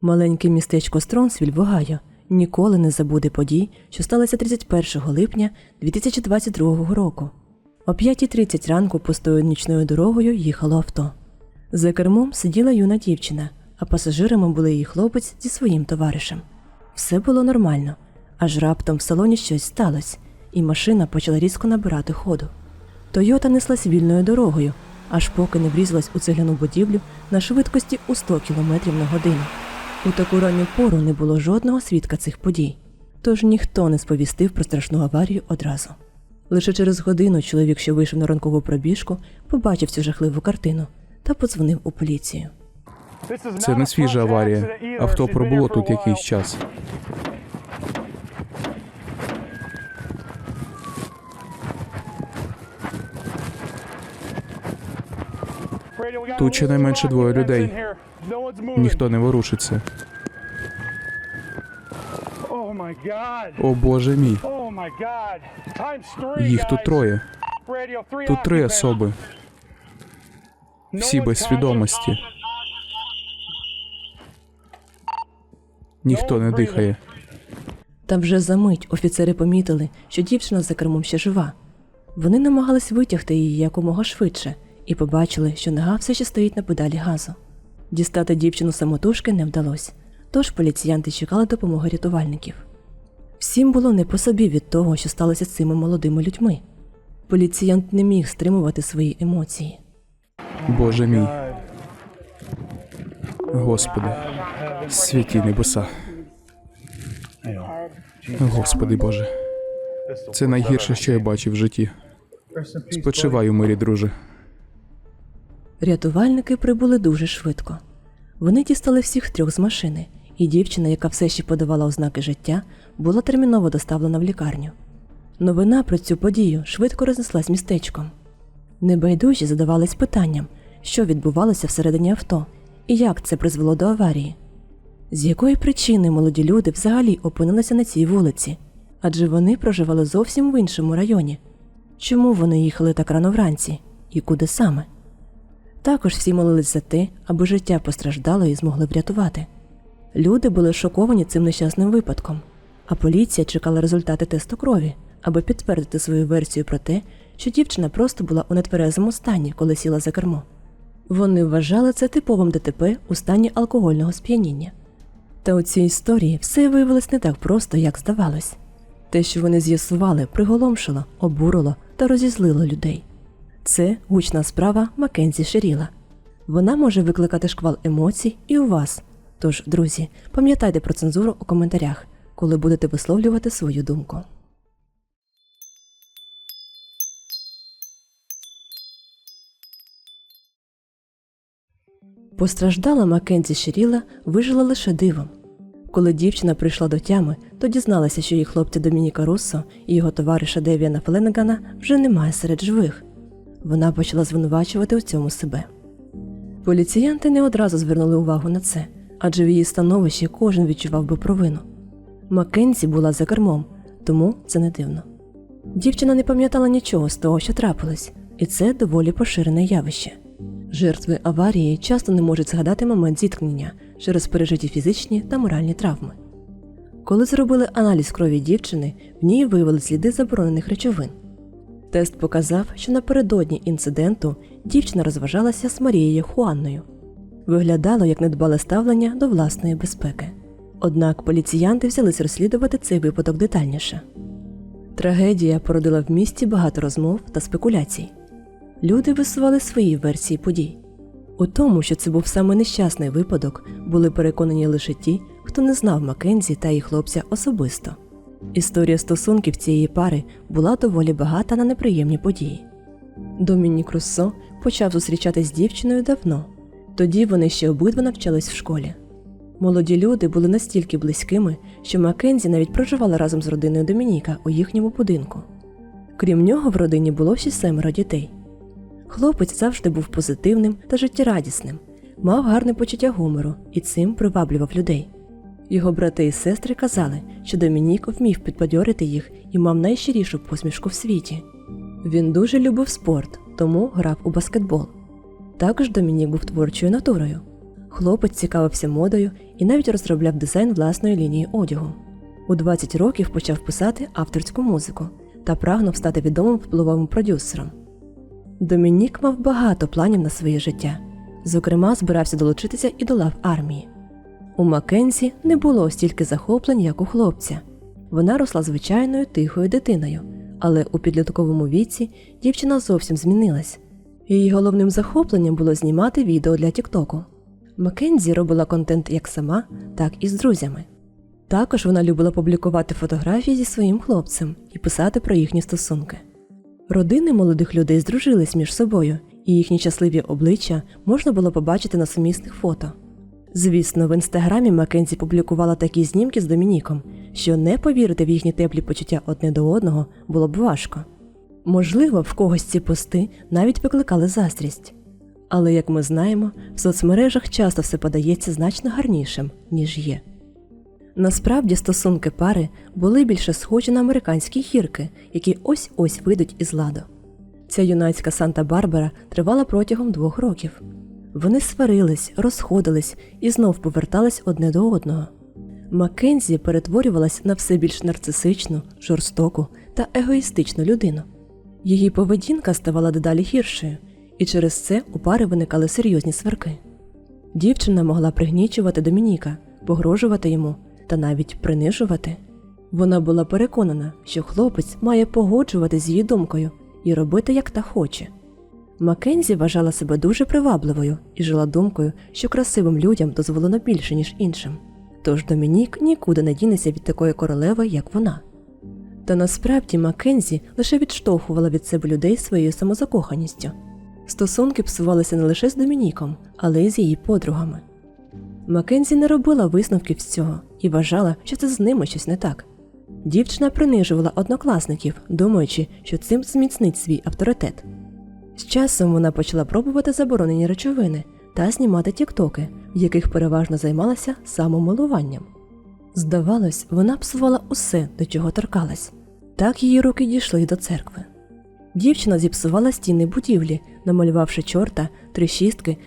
Маленьке містечко Стронсвіль в Огайо ніколи не забуде подій, що сталося 31 липня 2022 року. О 5.30 ранку пустою нічною дорогою їхало авто. За кермом сиділа юна дівчина, а пасажирами були її хлопець зі своїм товаришем. Все було нормально, аж раптом в салоні щось сталося, і машина почала різко набирати ходу. Тойота неслась вільною дорогою, аж поки не врізалась у цегляну будівлю на швидкості у 100 км на годину. У таку ранню пору не було жодного свідка цих подій, тож ніхто не сповістив про страшну аварію одразу. Лише через годину чоловік, що вийшов на ранкову пробіжку, побачив цю жахливу картину та подзвонив у поліцію. Це не свіжа аварія. Авто пробуло тут якийсь час. Тут щонайменше двоє людей. Ніхто не ворушиться. О боже мій, їх тут троє. Тут три особи. Всі без свідомості. Ніхто не дихає. Та вже за мить офіцери помітили, що дівчина за кермом ще жива. Вони намагались витягти її якомога швидше і побачили, що нога все ще стоїть на педалі газу. Дістати дівчину самотужки не вдалося, тож поліціянти чекали допомоги рятувальників. Всім було не по собі від того, що сталося з цими молодими людьми. Поліціянт не міг стримувати свої емоції. Боже мій. Господи, святі небеса. Господи Боже, це найгірше, що я бачив в житті. Спочивай у мирі, друже. Рятувальники прибули дуже швидко. Вони дістали всіх трьох з машини, і дівчина, яка все ще подавала ознаки життя, була терміново доставлена в лікарню. Новина про цю подію швидко рознеслась містечком. Небайдужі задавались питанням, що відбувалося всередині авто і як це призвело до аварії. З якої причини молоді люди взагалі опинилися на цій вулиці? Адже вони проживали зовсім в іншому районі. Чому вони їхали так рано вранці і куди саме? Також всі молились за те, аби життя постраждало і змогли врятувати. Люди були шоковані цим нещасним випадком, а поліція чекала результати тесту крові, аби підтвердити свою версію про те, що дівчина просто була у нетверезому стані, коли сіла за кермо. Вони вважали це типовим ДТП у стані алкогольного сп'яніння. Та у цій історії все виявилось не так просто, як здавалось. Те, що вони з'ясували, приголомшило, обурило та розізлило людей. Це гучна справа Маккензі Шеріла. Вона може викликати шквал емоцій і у вас. Тож, друзі, пам'ятайте про цензуру у коментарях, коли будете висловлювати свою думку. Постраждала Маккензі Шеріла вижила лише дивом. Коли дівчина прийшла до тями, то дізналася, що її хлопця Домініка Руссо і його товариша Девіана Фленегана вже немає серед живих. Вона почала звинувачувати у цьому себе. Поліціянти не одразу звернули увагу на це, адже в її становищі кожен відчував би провину. Маккензі була за кермом, тому це не дивно. Дівчина не пам'ятала нічого з того, що трапилось, і це доволі поширене явище. Жертви аварії часто не можуть згадати момент зіткнення через пережиті фізичні та моральні травми. Коли зробили аналіз крові дівчини, в ній виявили сліди заборонених речовин. Тест показав, що напередодні інциденту дівчина розважалася з Марією Хуанною. Виглядало як недбале ставлення до власної безпеки. Однак поліціянти взялись розслідувати цей випадок детальніше. Трагедія породила в місті багато розмов та спекуляцій. Люди висували свої версії подій. У тому, що це був саме нещасний випадок, були переконані лише ті, хто не знав Маккензі та її хлопця особисто. Історія стосунків цієї пари була доволі багата на неприємні події. Домінік Руссо почав зустрічатись з дівчиною давно. Тоді вони ще обидва навчались в школі. Молоді люди були настільки близькими, що Маккензі навіть проживала разом з родиною Домініка у їхньому будинку. Крім нього, в родині було ще семеро дітей. Хлопець завжди був позитивним та життєрадісним, мав гарне почуття гумору і цим приваблював людей. Його брати і сестри казали, що Домінік вмів підбадьорити їх і мав найщирішу посмішку в світі. Він дуже любив спорт, тому грав у баскетбол. Також Домінік був творчою натурою. Хлопець цікавився модою і навіть розробляв дизайн власної лінії одягу. У 20 років почав писати авторську музику та прагнув стати відомим впливовим продюсером. Домінік мав багато планів на своє життя. Зокрема, збирався долучитися і до лав армії. У Маккензі не було стільки захоплень, як у хлопця. Вона росла звичайною тихою дитиною, але у підлітковому віці дівчина зовсім змінилась. Її головним захопленням було знімати відео для Тіктоку. Маккензі робила контент як сама, так і з друзями. Також вона любила публікувати фотографії зі своїм хлопцем і писати про їхні стосунки. Родини молодих людей здружились між собою, і їхні щасливі обличчя можна було побачити на сумісних фото. Звісно, в інстаграмі Маккензі публікувала такі знімки з Домініком, що не повірити в їхні теплі почуття одне до одного було б важко. Можливо, в когось ці пости навіть викликали заздрість. Але, як ми знаємо, в соцмережах часто все подається значно гарнішим, ніж є. Насправді стосунки пари були більше схожі на американські гірки, які ось ось вийдуть із ладу. Ця юнацька Санта-Барбара тривала протягом двох років. Вони сварились, розходились і знов повертались одне до одного. Маккензі перетворювалась на все більш нарцисичну, жорстоку та егоїстичну людину. Її поведінка ставала дедалі гіршою, і через це у пари виникали серйозні сварки. Дівчина могла пригнічувати Домініка, погрожувати йому та навіть принижувати. Вона була переконана, що хлопець має погоджувати з її думкою і робити, як та хоче. Маккензі вважала себе дуже привабливою і жила думкою, що красивим людям дозволено більше, ніж іншим. Тож Домінік нікуди не дінеться від такої королеви, як вона. Та насправді Маккензі лише відштовхувала від себе людей своєю самозакоханістю. Стосунки псувалися не лише з Домініком, але й з її подругами. Маккензі не робила висновків з цього і вважала, що це з ними щось не так. Дівчина принижувала однокласників, думаючи, що цим зміцнить свій авторитет. З часом вона почала пробувати заборонені речовини та знімати тіктоки, в яких переважно займалася самомилуванням. Здавалось, вона псувала усе, до чого торкалась. Так її руки дійшли до церкви. Дівчина зіпсувала стіни будівлі, намалювавши чорта, три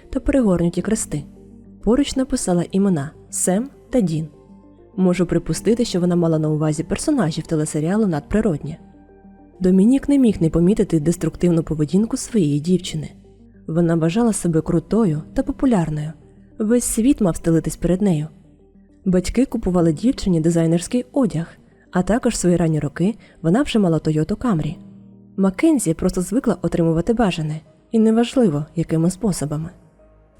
та перегорнуті крести. Поруч написала імена Сем та Дін. Можу припустити, що вона мала на увазі персонажів телесеріалу Надприроднє. Домінік не міг не помітити деструктивну поведінку своєї дівчини. Вона вважала себе крутою та популярною. Весь світ мав стелитись перед нею. Батьки купували дівчині дизайнерський одяг, а також в свої ранні роки вона вже мала Toyota Camry. Маккензі просто звикла отримувати бажане, і неважливо, якими способами.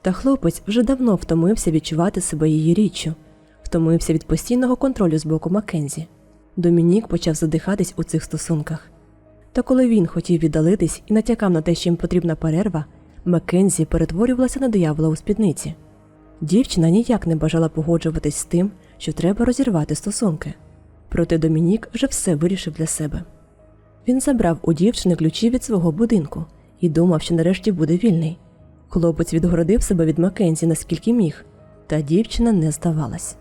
Та хлопець вже давно втомився відчувати себе її річчю, втомився від постійного контролю з боку Маккензі. Домінік почав задихатись у цих стосунках. Та коли він хотів віддалитись і натякав на те, що їм потрібна перерва, Маккензі перетворювалася на диявола у спідниці. Дівчина ніяк не бажала погоджуватись з тим, що треба розірвати стосунки. Проте Домінік вже все вирішив для себе. Він забрав у дівчини ключі від свого будинку і думав, що нарешті буде вільний. Хлопець відгородив себе від Маккензі наскільки міг, та дівчина не здавалась.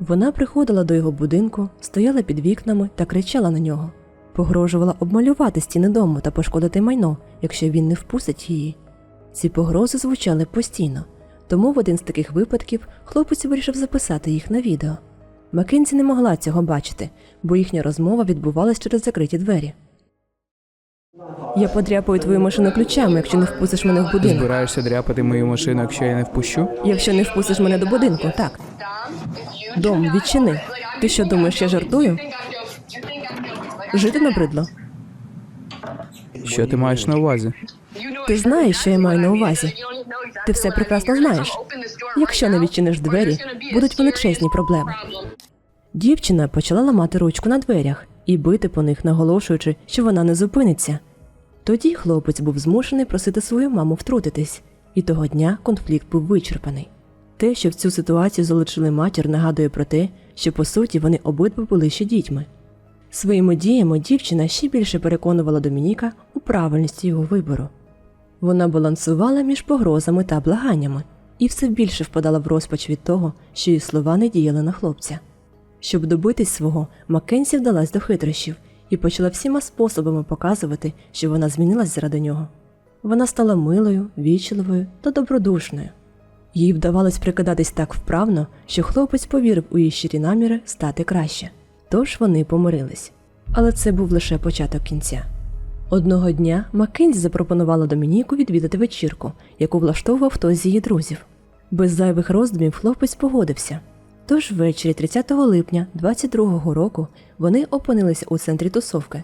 Вона приходила до його будинку, стояла під вікнами та кричала на нього, погрожувала обмалювати стіни дому та пошкодити майно, якщо він не впустить її. Ці погрози звучали постійно, тому в один з таких випадків хлопець вирішив записати їх на відео. Маккензі не могла цього бачити, бо їхня розмова відбувалась через закриті двері. Я подряпаю твою машину ключами, якщо не впустиш мене в Ти будинок. збираєшся дряпати мою машину, якщо я не впущу? Якщо не впустиш мене до будинку, так. Дом, відчини. Ти що думаєш, я жартую? Жити набридло. Що ти маєш на увазі? Ти знаєш, що я маю на увазі. Ти все прекрасно знаєш. Якщо не відчиниш двері, будуть величезні проблеми. Дівчина почала ламати ручку на дверях і бити по них, наголошуючи, що вона не зупиниться. Тоді хлопець був змушений просити свою маму втрутитись, і того дня конфлікт був вичерпаний. Те, що в цю ситуацію залучили матір, нагадує про те, що по суті вони обидва були ще дітьми. Своїми діями дівчина ще більше переконувала Домініка у правильності його вибору. Вона балансувала між погрозами та благаннями і все більше впадала в розпач від того, що її слова не діяли на хлопця. Щоб добитись свого, Маккенсі вдалась до хитрощів і почала всіма способами показувати, що вона змінилась заради нього. Вона стала милою, вічливою та добродушною. Їй вдавалось прикидатись так вправно, що хлопець повірив у її щирі наміри стати краще. Тож вони помирились. Але це був лише початок кінця. Одного дня Маккензі запропонувала Домініку відвідати вечірку, яку влаштовував хтось з її друзів. Без зайвих роздумів хлопець погодився. Тож ввечері 30 липня 22-го року вони опинилися у центрі тусовки.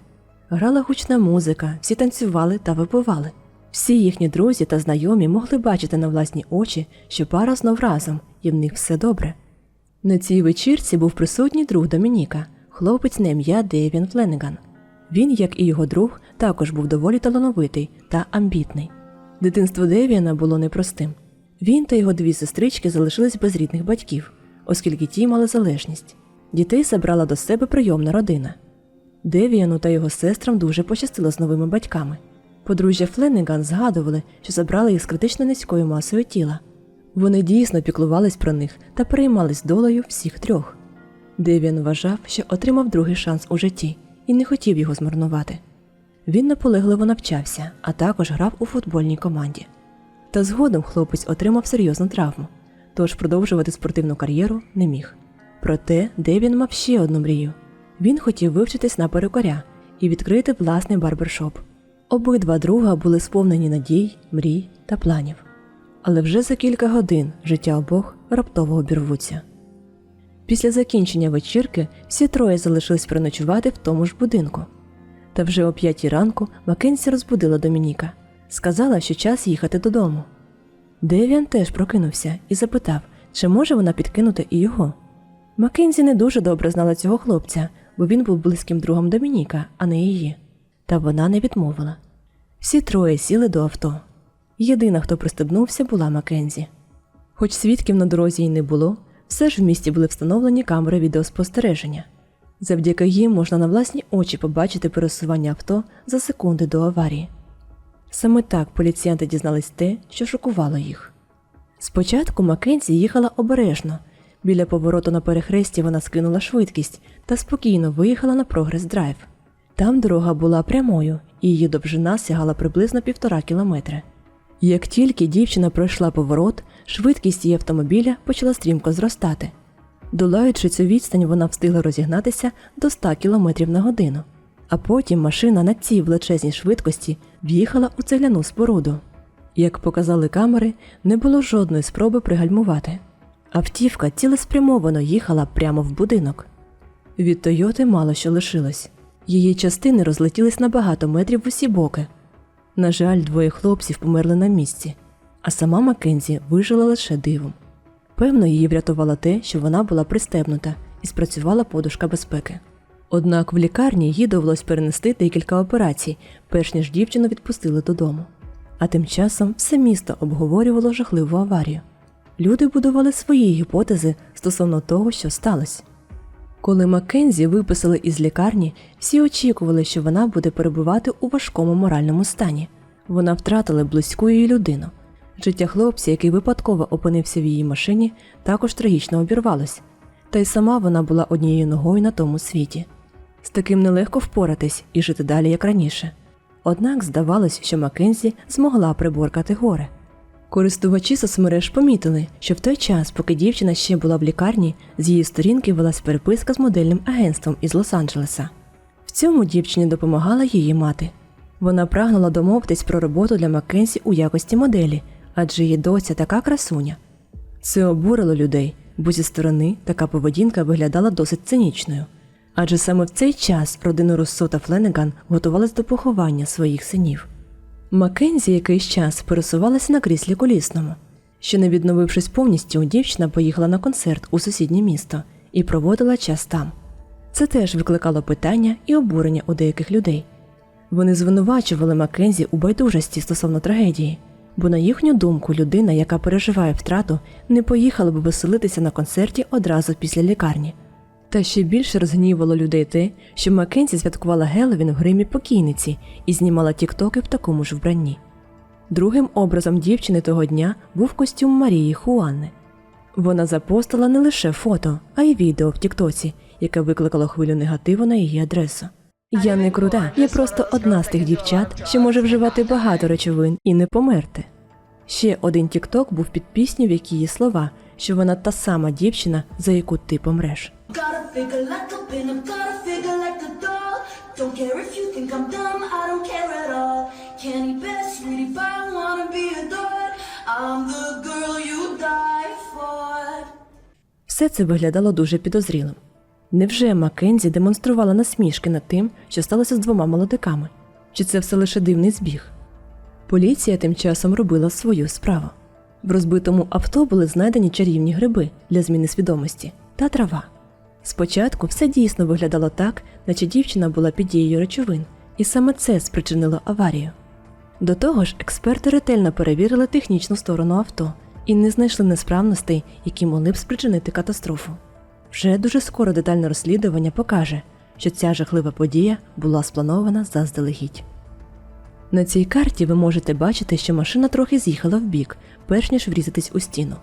Грала гучна музика, всі танцювали та випивали. Всі їхні друзі та знайомі могли бачити на власні очі, що пара знов разом, і в них все добре. На цій вечірці був присутній друг Домініка, хлопець на ім'я Дейвін Фленеган. Він, як і його друг, також був доволі талановитий та амбітний. Дитинство Девіана було непростим. Він та його дві сестрички залишились без рідних батьків, оскільки ті мали залежність. Дітей забрала до себе прийомна родина. Девіану та його сестрам дуже пощастило з новими батьками. Подружжя Фленнеган згадували, що забрали їх з критично низькою масою тіла. Вони дійсно піклувались про них та переймались долею всіх трьох. Девіан вважав, що отримав другий шанс у житті і не хотів його змарнувати. Він наполегливо навчався, а також грав у футбольній команді. Та згодом хлопець отримав серйозну травму, тож продовжувати спортивну кар'єру не міг. Проте Девін мав ще одну мрію. Він хотів вивчитись на перукаря і відкрити власний барбершоп. Обидва друга були сповнені надій, мрій та планів. Але вже за кілька годин життя обох раптово обірвуться. Після закінчення вечірки всі троє залишились переночувати в тому ж будинку. Та вже о п'ятій ранку Маккенсі розбудила Домініка. Сказала, що час їхати додому. Девіан теж прокинувся і запитав, чи може вона підкинути і його. Маккензі не дуже добре знала цього хлопця, бо він був близьким другом Домініка, а не її. Та вона не відмовила. Всі троє сіли до авто. Єдина, хто пристебнувся, була Маккензі. Хоч свідків на дорозі й не було, все ж в місті були встановлені камери відеоспостереження. Завдяки їм можна на власні очі побачити пересування авто за секунди до аварії. Саме так поліціянти дізнались те, що шокувало їх. Спочатку Маккензі їхала обережно. Біля повороту на перехресті вона скинула швидкість та спокійно виїхала на прогрес драйв. Там дорога була прямою, і її довжина сягала приблизно півтора кілометри. Як тільки дівчина пройшла поворот, швидкість її автомобіля почала стрімко зростати. Долаючи цю відстань, вона встигла розігнатися до 100 км на годину. А потім машина на цій величезній швидкості в'їхала у цегляну споруду. Як показали камери, не було жодної спроби пригальмувати. Автівка цілеспрямовано їхала прямо в будинок. Від Тойоти мало що лишилось. Її частини розлетілись на багато метрів в усі боки. На жаль, двоє хлопців померли на місці, а сама Маккензі вижила лише дивом. Певно, її врятувало те, що вона була пристебнута і спрацювала подушка безпеки. Однак в лікарні їй довелось перенести декілька операцій, перш ніж дівчину відпустили додому. А тим часом все місто обговорювало жахливу аварію. Люди будували свої гіпотези стосовно того, що сталося. Коли Маккензі виписали із лікарні, всі очікували, що вона буде перебувати у важкому моральному стані. Вона втратила близьку її людину. Життя хлопця, який випадково опинився в її машині, також трагічно обірвалось. Та й сама вона була однією ногою на тому світі. З таким нелегко впоратись і жити далі, як раніше. Однак здавалось, що Маккензі змогла приборкати горе. Користувачі соцмереж помітили, що в той час, поки дівчина ще була в лікарні, з її сторінки велась переписка з модельним агентством із Лос-Анджелеса. В цьому дівчині допомагала її мати. Вона прагнула домовитись про роботу для Маккенсі у якості моделі, адже її доця така красуня. Це обурило людей, бо зі сторони така поведінка виглядала досить цинічною. Адже саме в цей час родина Руссо та Фленеган готувалась до поховання своїх синів. Маккензі якийсь час пересувалася на кріслі колісному. Ще не відновившись повністю, дівчина поїхала на концерт у сусіднє місто і проводила час там. Це теж викликало питання і обурення у деяких людей. Вони звинувачували Маккензі у байдужості стосовно трагедії, бо, на їхню думку, людина, яка переживає втрату, не поїхала б веселитися на концерті одразу після лікарні. Та ще більше розгнівало людей те, що Маккензі святкувала Геловін в гримі покійниці і знімала тіктоки в такому ж вбранні. Другим образом дівчини того дня був костюм Марії Хуанни. Вона запостила не лише фото, а й відео в Тіктоці, яке викликало хвилю негативу на її адресу. Я не крута, я просто одна з тих дівчат, що може вживати багато речовин і не померти. Ще один тікток був під пісню, в якій є слова, що вона та сама дівчина, за яку ти помреш. Gotta figure like a pin, I gotta figure like a doll. Don't care if you think I'm dumb, I don't care at all. Candy best, sweetie pie, wanna be adored. I'm the girl you die for. Все це виглядало дуже підозрілим. Невже Маккензі демонструвала насмішки над тим, що сталося з двома молодиками? Чи це все лише дивний збіг? Поліція тим часом робила свою справу. В розбитому авто були знайдені чарівні гриби для зміни свідомості та трава. Спочатку все дійсно виглядало так, наче дівчина була під дією речовин, і саме це спричинило аварію. До того ж, експерти ретельно перевірили технічну сторону авто і не знайшли несправностей, які могли б спричинити катастрофу. Вже дуже скоро детальне розслідування покаже, що ця жахлива подія була спланована заздалегідь. На цій карті ви можете бачити, що машина трохи з'їхала вбік, перш ніж врізатись у стіну.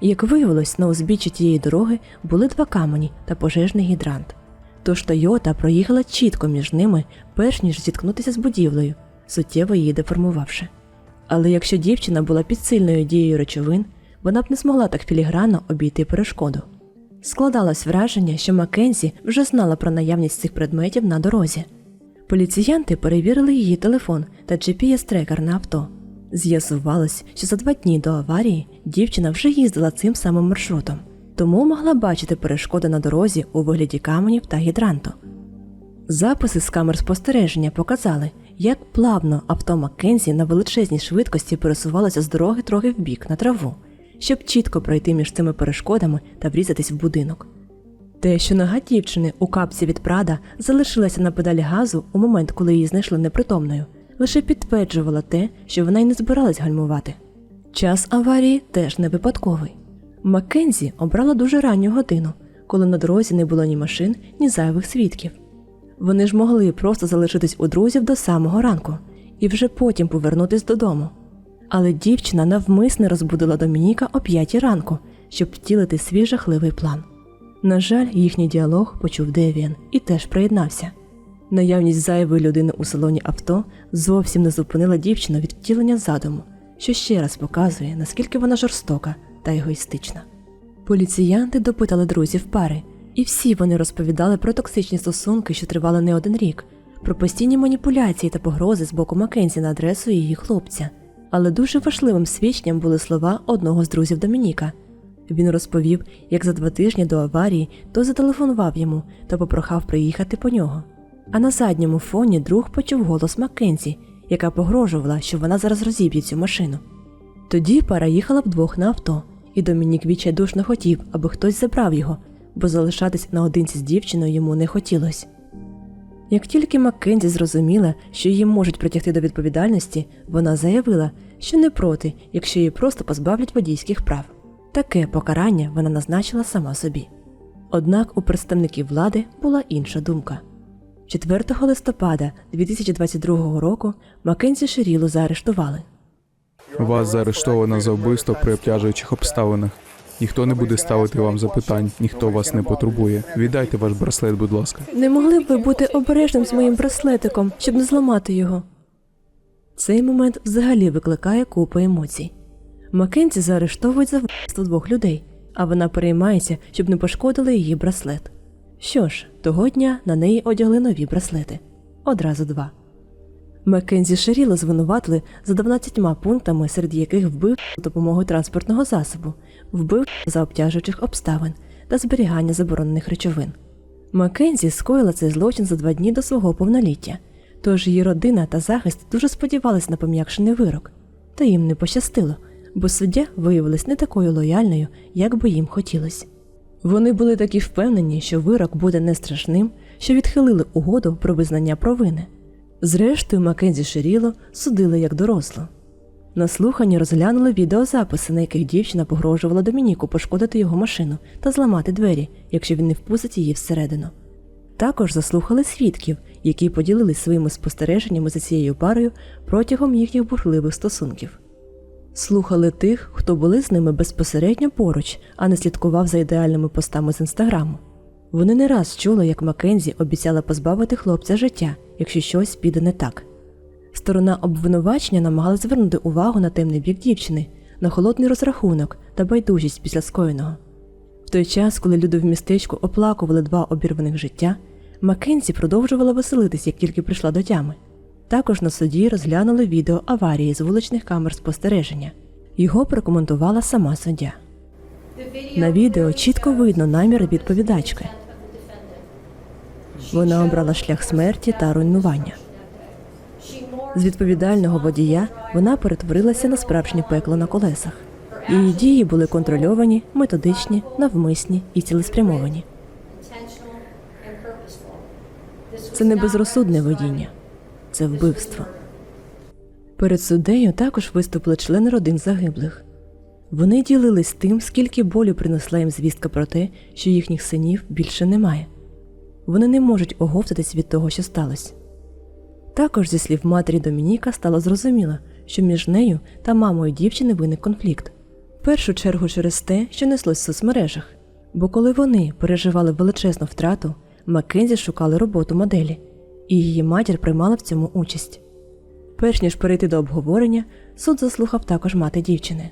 Як виявилось, на узбіччі тієї дороги були два камені та пожежний гідрант. Тож Тойота проїхала чітко між ними, перш ніж зіткнутися з будівлею, суттєво її деформувавши. Але якщо дівчина була під сильною дією речовин, вона б не змогла так філігранно обійти перешкоду. Складалось враження, що Маккензі вже знала про наявність цих предметів на дорозі. Поліціянти перевірили її телефон та GPS-трекер на авто. З'ясувалось, що за два дні до аварії дівчина вже їздила цим самим маршрутом, тому могла бачити перешкоди на дорозі у вигляді каменів та гідранту. Записи з камер спостереження показали, як плавно авто Маккензі на величезній швидкості пересувалося з дороги трохи вбік на траву, щоб чітко пройти між цими перешкодами та врізатись в будинок. Те, що нога дівчини у капці від Прада залишилася на педалі газу у момент, коли її знайшли непритомною, лише підтверджувало те, що вона й не збиралась гальмувати. Час аварії теж не випадковий. Маккензі обрала дуже ранню годину, коли на дорозі не було ні машин, ні зайвих свідків. Вони ж могли просто залишитись у друзів до самого ранку і вже потім повернутись додому. Але дівчина навмисне розбудила Домініка о п'ятій ранку, щоб втілити свій жахливий план. На жаль, їхній діалог почув Девіан і теж приєднався. Наявність зайвої людини у салоні авто зовсім не зупинила дівчину від втілення задуму, що ще раз показує, наскільки вона жорстока та егоїстична. Поліціянти допитали друзів пари, і всі вони розповідали про токсичні стосунки, що тривали не один рік, про постійні маніпуляції та погрози з боку Маккензі на адресу її хлопця. Але дуже важливим свідченням були слова одного з друзів Домініка. Він розповів, як за два тижні до аварії той зателефонував йому та попрохав приїхати по нього. А на задньому фоні друг почув голос Маккензі, яка погрожувала, що вона зараз розіб'є цю машину. Тоді пара їхала вдвох на авто, і Домінік відчайдушно хотів, аби хтось забрав його, бо залишатись наодинці з дівчиною йому не хотілося. Як тільки Маккензі зрозуміла, що її можуть притягти до відповідальності, вона заявила, що не проти, якщо її просто позбавлять водійських прав. Таке покарання вона назначила сама собі. Однак у представників влади була інша думка. 4 листопада 2022 року Маккензі Шерілу заарештували. Вас заарештовано за вбивство при обтяжуючих обставинах. Ніхто не буде ставити вам запитань, ніхто вас не потурбує. Віддайте ваш браслет, будь ласка. Не могли б ви бути обережним з моїм браслетиком, щоб не зламати його. Цей момент взагалі викликає купу емоцій. Маккензі заарештовують за вбивство двох людей, а вона переймається, щоб не пошкодили її браслет. Що ж, того дня на неї одягли нові браслети одразу два. Маккензі Шеріла звинуватили за 12 пунктами, серед яких вбив за допомогою транспортного засобу, вбив за обтяжуючих обставин та зберігання заборонених речовин. Маккензі скоїла цей злочин за два дні до свого повноліття, тож її родина та захист дуже сподівалися на пом'якшений вирок. Та їм не пощастило, бо суддя виявилась не такою лояльною, як би їм хотілося. Вони були такі впевнені, що вирок буде не страшним, що відхилили угоду про визнання провини. Зрештою, Маккензі Шеріло судили як дорослу. На слуханні розглянули відеозаписи, на яких дівчина погрожувала Домініку пошкодити його машину та зламати двері, якщо він не впустить її всередину. Також заслухали свідків, які поділились своїми спостереженнями за цією парою протягом їхніх бурхливих стосунків. Слухали тих, хто були з ними безпосередньо поруч, а не слідкував за ідеальними постами з інстаграму. Вони не раз чули, як Маккензі обіцяла позбавити хлопця життя, якщо щось піде не так. Сторона обвинувачення намагалась звернути увагу на темний бік дівчини, на холодний розрахунок та байдужість після скоєного. В той час, коли люди в містечку оплакували два обірваних життя, Маккензі продовжувала веселитись, як тільки прийшла до тями. Також на суді розглянули відео аварії з вуличних камер спостереження. Його прокоментувала сама суддя. На відео чітко видно наміри відповідачки. Вона обрала шлях смерті та руйнування. З відповідального водія вона перетворилася на справжнє пекло на колесах. Її дії були контрольовані, методичні, навмисні і цілеспрямовані. Це не безрозсудне водіння, це вбивство. Перед суддею також виступили члени родин загиблих. Вони ділились тим, скільки болю принесла їм звістка про те, що їхніх синів більше немає. Вони не можуть оговтатись від того, що сталося. Також, зі слів матері Домініка, стало зрозуміло, що між нею та мамою дівчини виник конфлікт. В першу чергу через те, що неслось в соцмережах. Бо коли вони переживали величезну втрату, Маккензі шукали роботу моделі, і її матір приймала в цьому участь. Перш ніж перейти до обговорення, суд заслухав також мати дівчини.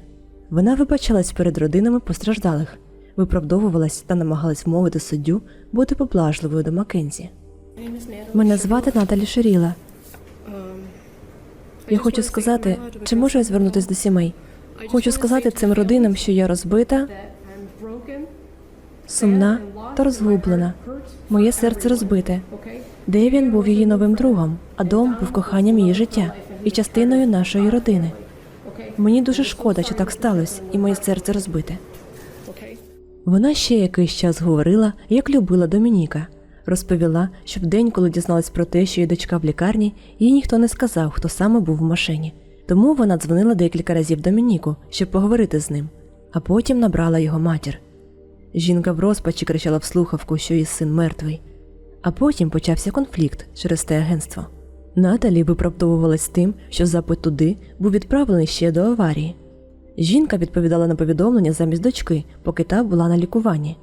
Вона вибачалась перед родинами постраждалих, виправдовувалась та намагалась вмовити суддю бути поблажливою до Маккензі. Мене звати Наталі Шеріла. Я хочу сказати, чи можу я звернутися до сімей? Хочу сказати цим родинам, що я розбита, сумна та розгублена. Моє серце розбите. Девін був її новим другом, а дом був коханням її життя і частиною нашої родини. Мені дуже шкода, що так сталося, і моє серце розбите. Вона ще якийсь час говорила, як любила Домініка. Розповіла, що в день, коли дізналась про те, що її дочка в лікарні, їй ніхто не сказав, хто саме був в машині. Тому вона дзвонила декілька разів Домініку, щоб поговорити з ним, а потім набрала його матір. Жінка в розпачі кричала в слухавку, що її син мертвий. А потім почався конфлікт через те агентство. Наталі виправдовувалась тим, що запит туди був відправлений ще до аварії. Жінка відповідала на повідомлення замість дочки, поки та була на лікуванні.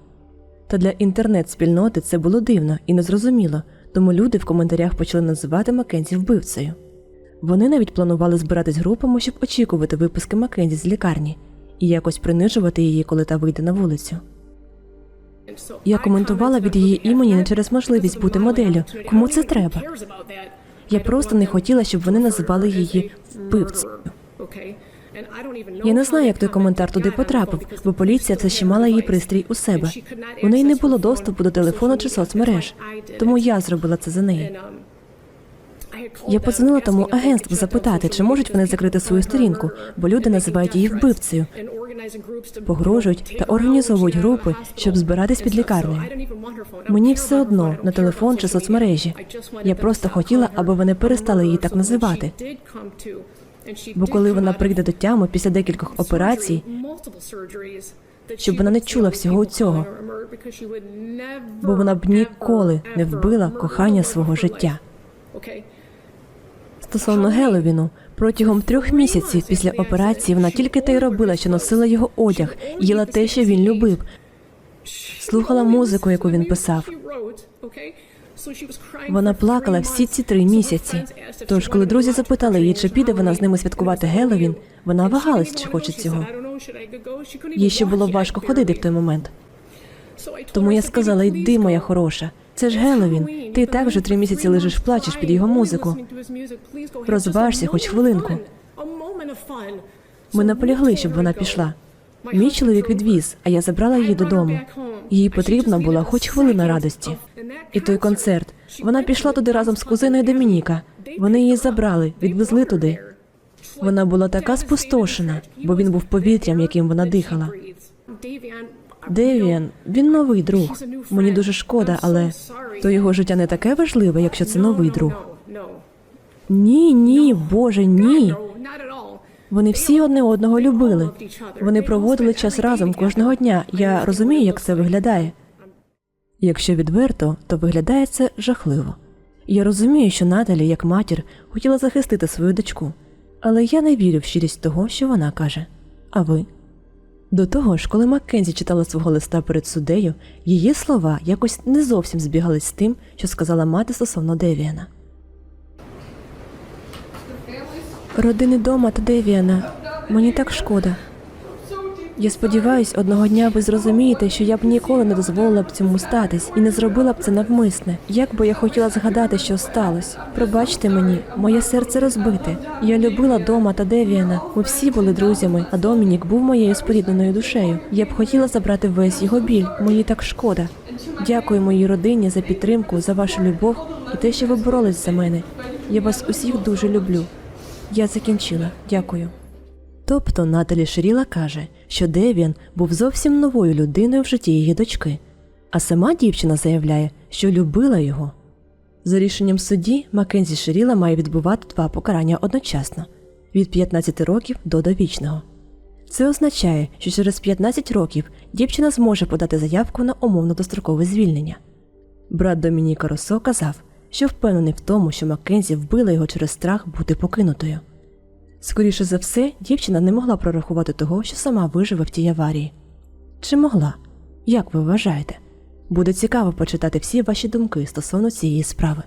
Та для інтернет-спільноти це було дивно і незрозуміло, тому люди в коментарях почали називати Маккензі вбивцею. Вони навіть планували збиратись групами, щоб очікувати виписки Маккензі з лікарні і якось принижувати її, коли та вийде на вулицю. Я коментувала від її імені не через можливість бути моделлю. Кому це треба? Я просто не хотіла, щоб вони називали її вбивцею. Я не знаю, як той коментар туди потрапив, бо поліція це ще мала її пристрій у себе. У неї не було доступу до телефону чи соцмереж, тому я зробила це за неї. Я подзвонила тому агентству запитати, чи можуть вони закрити свою сторінку, бо люди називають її вбивцею, погрожують та організовують групи, щоб збиратись під лікарнею. Мені все одно на телефон чи соцмережі. Я просто хотіла, аби вони перестали її так називати. Бо коли вона прийде до тями після декількох операцій, щоб вона не чула всього цього, бо вона б ніколи не вбила кохання свого життя. Стосовно Геловіну, протягом трьох місяців після операції вона тільки те й робила, що носила його одяг, їла те, що він любив, слухала музику, яку він писав. Вона плакала всі ці три місяці. Тож, коли друзі запитали її, чи піде вона з ними святкувати Геловін, вона вагалась, чи хоче цього. Їй ще було важко ходити в той момент. Тому я сказала: йди, моя хороша. Це ж Геловін. Ти так вже три місяці лежиш, плачеш під його музику. Розважся хоч хвилинку. Ми наполягли, щоб вона пішла. Мій чоловік відвіз, а я забрала її додому. Їй потрібна була хоч хвилина радості. І той концерт. Вона пішла туди разом з кузиною Домініка. Вони її забрали, відвезли туди. Вона була така спустошена, бо він був повітрям, яким вона дихала. Девіан, він новий друг. Мені дуже шкода, але то його життя не таке важливе, якщо це новий друг. Ні, ні, Боже, ні. Вони всі одне одного любили. Вони проводили час разом кожного дня. Я розумію, як це виглядає. Якщо відверто, то виглядає це жахливо. Я розумію, що Наталі, як матір, хотіла захистити свою дочку, але я не вірю в щирість того, що вона каже. А ви? До того ж, коли Маккензі читала свого листа перед суддею, її слова якось не зовсім збігались з тим, що сказала мати стосовно Девіана. Родини дома та Девіана. Мені так шкода. Я сподіваюсь, одного дня ви зрозумієте, що я б ніколи не дозволила б цьому статись і не зробила б це навмисне. Як би я хотіла згадати, що сталося. Пробачте мені, моє серце розбите. Я любила дома та Девіана. Ми всі були друзями, а Домінік був моєю спорідненою душею. Я б хотіла забрати весь його біль. Мені так шкода. Дякую моїй родині за підтримку, за вашу любов і те, що ви боролись за мене. Я вас усіх дуже люблю. Я закінчила. Дякую. Тобто Наталі Ширіла каже, що Девіан був зовсім новою людиною в житті її дочки, а сама дівчина заявляє, що любила його. За рішенням судді Маккензі Ширіла має відбувати два покарання одночасно від 15 років до довічного. Це означає, що через 15 років дівчина зможе подати заявку на умовно дострокове звільнення. Брат Домініка Росо казав, що впевнений в тому, що Маккензі вбила його через страх бути покинутою. Скоріше за все, дівчина не могла прорахувати того, що сама виживе в тій аварії. Чи могла? Як ви вважаєте? Буде цікаво почитати всі ваші думки стосовно цієї справи.